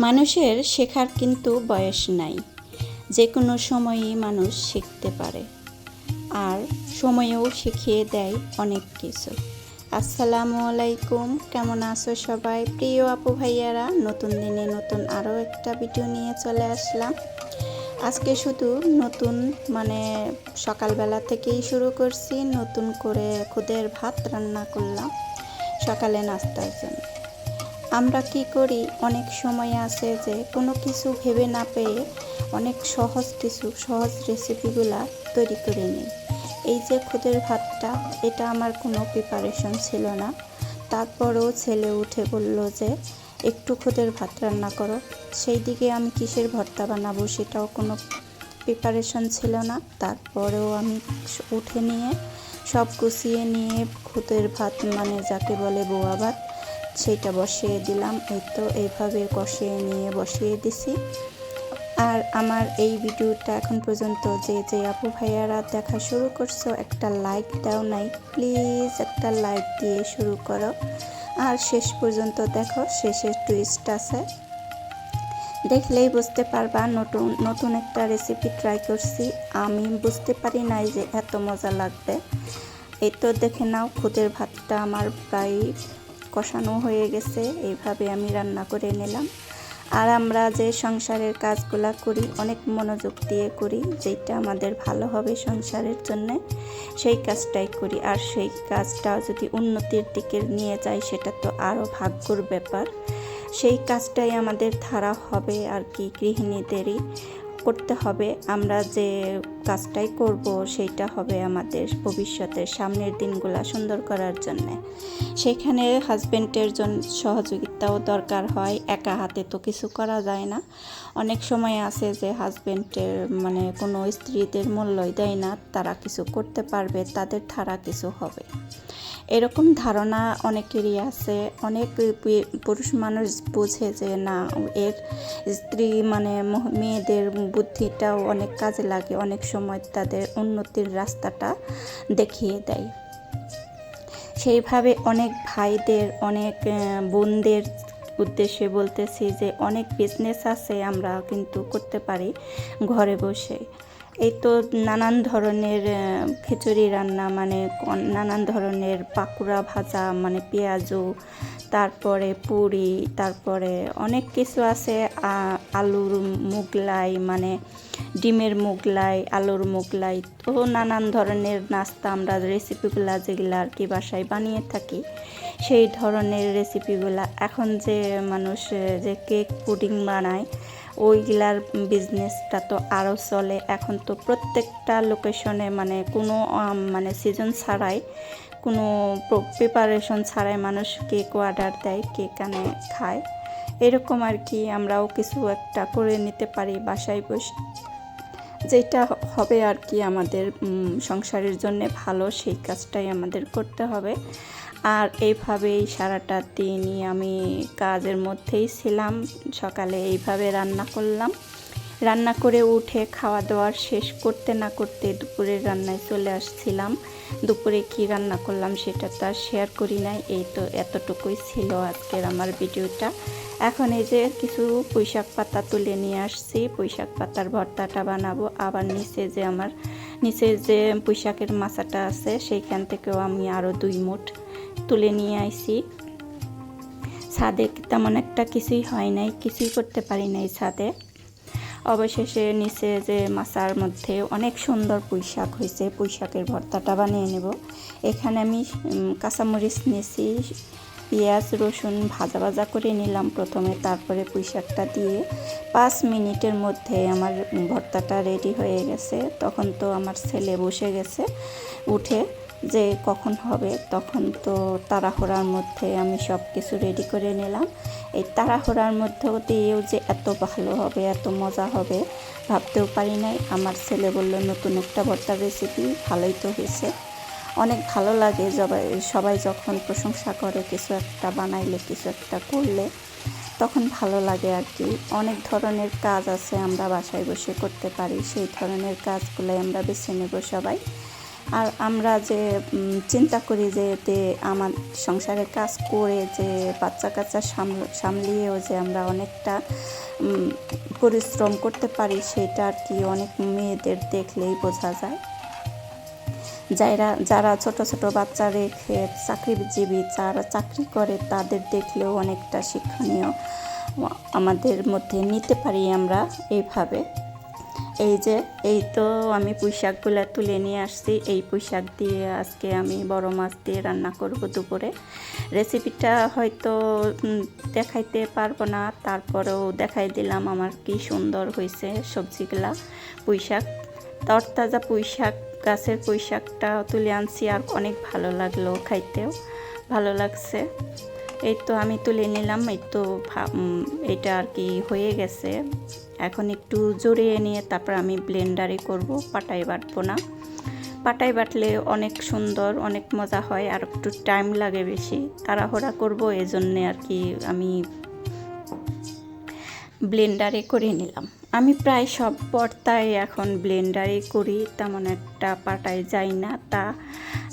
মানুষের শেখার কিন্তু বয়স নাই। যে কোনো সময়ই মানুষ শিখতে পারে। আর সময়েও শিখিয়ে দেয় অনেক কিছু। আসসালামু আলাইকুম, কেমন আছো সবাই? প্রিয় আপু ভাইয়ারা, নতুন দিনে নতুন আরও একটা ভিডিও নিয়ে চলে আসলাম। আজকে শুধু নতুন মানে সকালবেলা থেকেই শুরু করছি। নতুন করে খুদের ভাত রান্না করলাম। সকালে নাস্তার জন্য। আমরা কি করি? অনেক সময় আছে যে কোনো কিছু ভেবে না পেয়ে অনেক সহজ কিছু, সহজ রেসিপিগুলা তৈরি করে নিই। এই যে খুদের ভাতটা, এটা আমার কোনো প্রিপারেশন ছিল না। তারপরেও ছেলে উঠে বলল যে, একটু খুদের ভাত রান্না করো। সেই দিকে আমি কিসের ভর্তা বানাবো সেটাও কোনো প্রিপারেশন ছিল না। তারপরেও আমি উঠে নিয়ে সব গুছিয়ে নিয়ে খুদের ভাত মানে যাকে বলে বোয়া ভাত সেটা বসিয়ে দিলাম। এই তো এইভাবে কষিয়ে নিয়ে বসিয়ে দিছি। আর আমার এই ভিডিওটা এখন পর্যন্ত যে যে আপু ভাইয়ারা দেখা শুরু করছ, একটা লাইক দাও নাই। প্লিজ একটা লাইক দিয়ে শুরু করো। আর শেষ পর্যন্ত দেখো, শেষের টুইস্ট আছে। দেখলেই বুঝতে পারবা, নতুন নতুন একটা রেসিপি ট্রাই করছি। আমি বুঝতে পারি নাই যে এত মজা লাগবে। এই তো দেখে নাও, খুদের ভাতটা আমার প্রায় কষানো হয়ে গেছে, এইভাবে আমি রান্না করে নিলাম। আর আমরা যে সংসারের কাজগুলা করি, অনেক মনোযোগ দিয়ে করি যেটা আমাদের ভালো হবে সংসারের জন্য, সেই কাজটাই করি। আর সেই কাজটা যদি উন্নতির দিকে নিয়ে যায় সেটা তো আরও ভাগ্যর ব্যাপার। সেই কাজটাই আমাদের ধারা হবে আর কি গৃহিণীদেরই। করতে হবে। আমরা যে কাজটাই করব সেইটা হবে আমাদের ভবিষ্যতের সামনের দিনগুলা সুন্দর করার জন্যে। সেখানে হাজব্যান্ডের জন্য সহযোগিতাও দরকার হয়, একা হাতে তো কিছু করা যায় না। অনেক সময় আছে যে হাজব্যান্ডের মানে কোনো স্ত্রীদের মূল্যই দেয় না, তারা কিছু করতে পারবে, তাদের ধারা কিছু হবে। এরকম ধারণা অনেকেরই আছে। অনেক পুরুষ মানুষ বোঝে যে না, এর স্ত্রী মানে মেয়েদের বুদ্ধিটাও অনেক কাজে লাগে, অনেক সময় তাদের উন্নতির রাস্তাটা দেখিয়ে দেয়। সেইভাবে অনেক ভাইদের, অনেক বোনদের উদ্দেশ্যে বলতেছি যে অনেক বিজনেস আছে আমরা কিন্তু করতে পারি ঘরে বসে। এই তো নানান ধরনের খিচুড়ি রান্না মানে নানান ধরনের পাকুড়া ভাজা মানে পেঁয়াজু, তারপরে পুরি, তারপরে অনেক কিছু আছে আলুর মুগলাই মানে ডিমের মুগলাই, আলুর মুগলাই, তো নানান ধরনের নাস্তা আমরা রেসিপিগুলা যেগুলো আর কি বাসায় বানিয়ে থাকি, সেই ধরনের রেসিপিগুলা এখন যে মানুষ যে কেক পুডিং বানায় ওইগুলার বিজনেসটা তো আরও চলে। এখন তো প্রত্যেকটা লোকেশনে মানে কোনো মানে সিজন ছাড়াই কোনো প্রিপারেশন ছাড়াই মানুষ কেক অর্ডার দেয় কেক আনে, খায়। এরকম আর কি, আমরাও কিছু একটা করে নিতে পারি বাসায় বসে। যেটা হবে আর কি আমাদের সংসারের জন্য ভালো, সেই কাজটাই আমাদের করতে হবে। আর এইভাবেই সারাটা দিনই আমি কাজের মধ্যেই ছিলাম। সকালে এইভাবে রান্না করলাম। রান্না করে উঠে খাওয়া দাওয়ার শেষ করতে না করতে দুপুরের রান্নায় চলে আসছিলাম। দুপুরে কি রান্না করলাম সেটা তো আর শেয়ার করি নাই, এই তো এতটুকুই ছিল আজকের আমার ভিডিওটা। এখন এই যে কিছু পুঁইশাক পাতা তুলে নিয়ে আসছি, পুঁইশাক পাতার ভর্তাটা বানাবো। আবার নিচে যে আমার, নিচে যে পুঁইশাকের মাচাটা আছে, সেইখান থেকেও আমি আরও দুই মুঠ তুলে নিয়ে আইছি। ছাদে তেমন একটা কিছুই হয় নাই, কিছুই করতে পারি নাই ছাদে। অবশেষে নিচে যে মাছার মধ্যে অনেক সুন্দর পুঁইশাক হয়েছে, পুঁইশাকের ভর্তাটা বানিয়ে নেব। এখানে আমি কাঁচামরিচ নিয়েছি, পেঁয়াজ, রসুন ভাজা ভাজা করে নিলাম প্রথমে, তারপরে পুঁইশাকটা দিয়ে পাঁচ মিনিটের মধ্যে আমার ভর্তাটা রেডি হয়ে গেছে। তখন তো আমার ছেলে বসে গেছে উঠে। যে কখন হবে, তখন তো তাড়াহুড়ার মধ্যে আমি সব কিছু রেডি করে নিলাম। এই তাড়াহুড়ার মধ্যেও দিয়েও যে এত ভালো হবে, এত মজা হবে, ভাবতেও পারি নাই। আমার ছেলে বলল, নতুন একটা ভর্তার রেসিপি ভালোই তো হয়েছে। অনেক ভালো লাগে সবাই সবাই যখন প্রশংসা করে, কিছু একটা বানাইলে, কিছু একটা করলে। তখন ভালো লাগে আর কি। অনেক ধরনের কাজ আছে আমরা বাসায় বসে করতে পারি, সেই ধরনের কাজগুলো আমরা বেছে নেব সবাই। আর আমরা যে চিন্তা করি যে, এতে আমার সংসারের কাজ করে যে বাচ্চা কাচ্চা সামল- সামলিয়েও যে আমরা অনেকটা পরিশ্রম করতে পারি, সেটা আর কি অনেক মেয়েদের দেখলেই বোঝা যায়। যারা যারা ছোট ছোট বাচ্চা রেখে চাকরিজীবী, যারা চাকরি করে, তাদের দেখলেও অনেকটা শিক্ষণীয় আমাদের মধ্যে নিতে পারি আমরা এইভাবে। এই যে, এই তো আমি পুঁইশাকগুলো তুলে নিয়ে আসছি। এই পুঁইশাক দিয়ে আজকে আমি বড় মাছ দিয়ে রান্না করব দুপুরে। রেসিপিটা হয়তো দেখাইতে পারব না। তারপরেও দেখাই দিলাম আমার কি সুন্দর হয়েছে সবজিগুলা, পুঁইশাক। তরতাজা পুঁইশাক, গাছের পুঁইশাকটা তুলে আনছি আর অনেক ভালো লাগল খাইতেও। ভালো লাগছে। এই তো আমি তুলে নিলাম এই তো এটা আর কি হয়ে গেছে। এখন একটু জড়িয়ে নিয়ে তারপর আমি ব্লেন্ডারে করব পাটাই বাটবো না। পাটাই বাটলে অনেক সুন্দর, অনেক মজা হয় আর একটু টাইম লাগে বেশি। তাড়াহুড়া করব, এজন্যে আর কি আমি ব্লেন্ডারে করে নিলাম। আমি প্রায় সব পর্তায় এখন ব্লেন্ডারে করি, তেমন একটা পাটায় যাই না। তা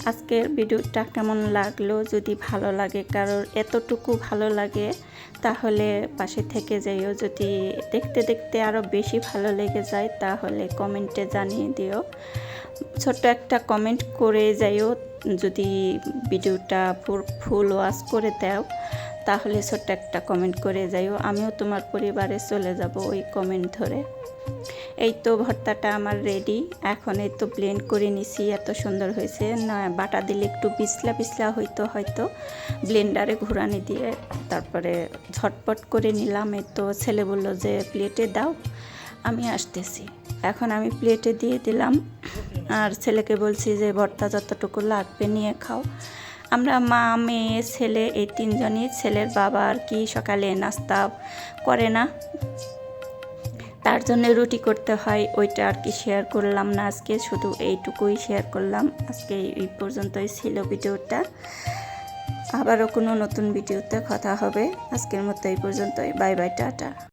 আজকের ভিডিওটা কেমন লাগল? যদি ভালো লাগে, কারোর এতটুকু ভালো লাগে, তাহলে পাশে থেকে যাইও। যদি দেখতে দেখতে আরও বেশি ভালো লেগে যায়, তাহলে কমেন্টে জানিয়ে দিও। ছোট্ট একটা কমেন্ট করে যাইও। যদি ভিডিওটা ফুল- ফুল ওয়াশ করে দাও তাহলে ছোট্ট একটা কমেন্ট করে যাইও। আমিও তোমার পরিবারে চলে যাব ওই কমেন্ট ধরে। এই তো ভর্তাটা আমার রেডি এখন এই তো ব্লেন্ড করে নিছি, এত সুন্দর হয়েছে। না, বাটা দিলে একটু পিছলা পিছলা হইতো হয়তো। ব্লেন্ডারে ঘুরানি দিয়ে তারপরে ঝটপট করে নিলাম। এই তো ছেলে বলল যে প্লেটে দাও। আমি আসতেছি। এখন আমি প্লেটে দিয়ে দিলাম। আর ছেলেকে বলছি যে, ভর্তা যতটুকু লাগবে নিয়ে খাও। আমরা মা, মেয়ে, ছেলে, এই তিনজনই ছেলের বাবা আর কি সকালে নাস্তা করে না। তার জন্য রুটি করতে হয়, ওইটা আর কি শেয়ার করলাম না আজকে, শুধু এইটুকুই শেয়ার করলাম। আজকে এই পর্যন্তই ছিল ভিডিওটা। আবারও কোনো নতুন ভিডিওতে কথা হবে। আজকের মতো এই পর্যন্তই। Bye bye, tata.